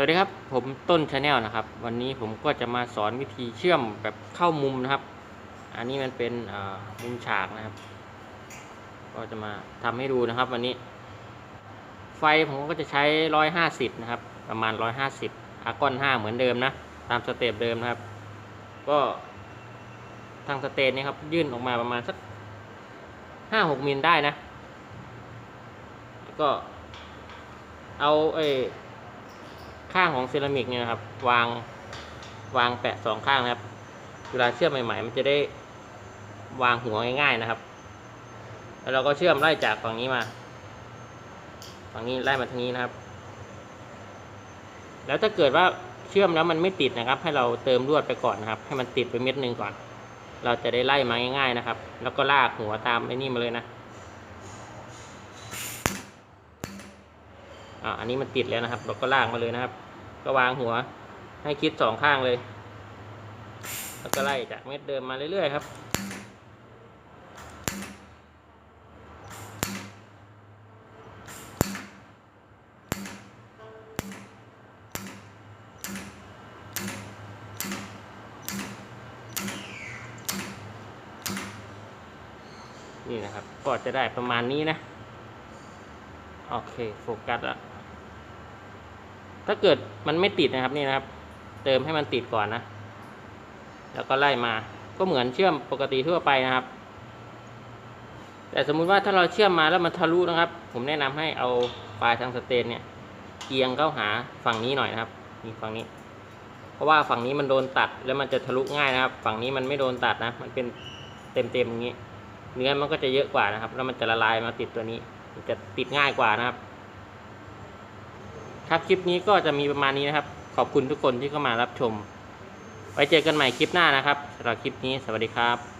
สวัสดีครับ ผมต้นชาแนลนะครับ วันนี้ผมก็จะมาสอนวิธีเชื่อมแบบเข้ามุมนะครับ อันนี้มันเป็นมุมฉากนะครับ ก็จะมาทำให้ดูนะครับ วันนี้ ไฟผมก็จะใช้ร้อยห้าสิบนะครับ ประมาณร้อยห้าสิบอากอนห้าเหมือนเดิมนะ ตามสเต็ปเดิมนะครับ ก็ทางสเตนนี่ครับ ยื่นออกมาประมาณสักห้าหกมิลได้นะ ก็เอาเออ ข้างของเซรามิกเนี่ยนะครับ วางวางแปะสองข้างนะครับ เวลาเชื่อมใหม่ ๆ มันจะได้วางหัวง่ายๆนะครับ แล้วเราก็เชื่อมไล่จากฝั่งนี้มาฝั่งนี้ไล่มาทางนี้นะครับ แล้วถ้าเกิดว่าเชื่อมแล้วมันไม่ติดนะครับ ให้เราเติมลวดไปก่อนนะครับ ให้มันติดไปเม็ดหนึ่งก่อน เราจะได้ไล่มาง่ายๆนะครับ แล้วก็ลากหัวตามไอ้นี่มาเลยนะ อ่าอันนี้มันติดแล้วนะครับ เราก็ลากมาเลยนะครับ ก็วางหัวให้คิดสองข้างเลย แล้วก็ไล่จากเม็ดเดิมมาเรื่อยๆครับนี่นะครับ ก็จะได้ประมาณนี้นะ โอเคโฟกัสแล้วถ้าเกิดมันไม่ติดนะครับนี่นะครับ เติมให้มันติดก่อนนะ แล้วก็ไล่มา ก็เหมือนเชื่อมปกติทั่วไปนะครับ แต่สมมุติว่าถ้าเราเชื่อมมาแล้วมันทะลุนะครับ ผมแนะนำให้เอาปลายทางสเตนเนี่ยเอียงเข้าหาฝั่งนี้หน่อยนะครับนี่ฝั่งนี้ เพราะว่าฝั่งนี้มันโดนตัดแล้วมันจะทะลุง่ายนะครับ ฝั่งนี้มันไม่โดนตัดนะ มันเป็นเต็มๆอย่างนี้ เนื้อมันก็จะเยอะกว่านะครับ แล้วมันจะละลายมาติดตัวนี้ จะติดง่ายกว่านะครับ ครับคลิปนี้ก็จะมีประมาณนี้นะครับ ขอบคุณทุกคนที่เข้ามารับชม ไว้เจอกันใหม่คลิปหน้านะครับสำหรับคลิปนี้สวัสดีครับ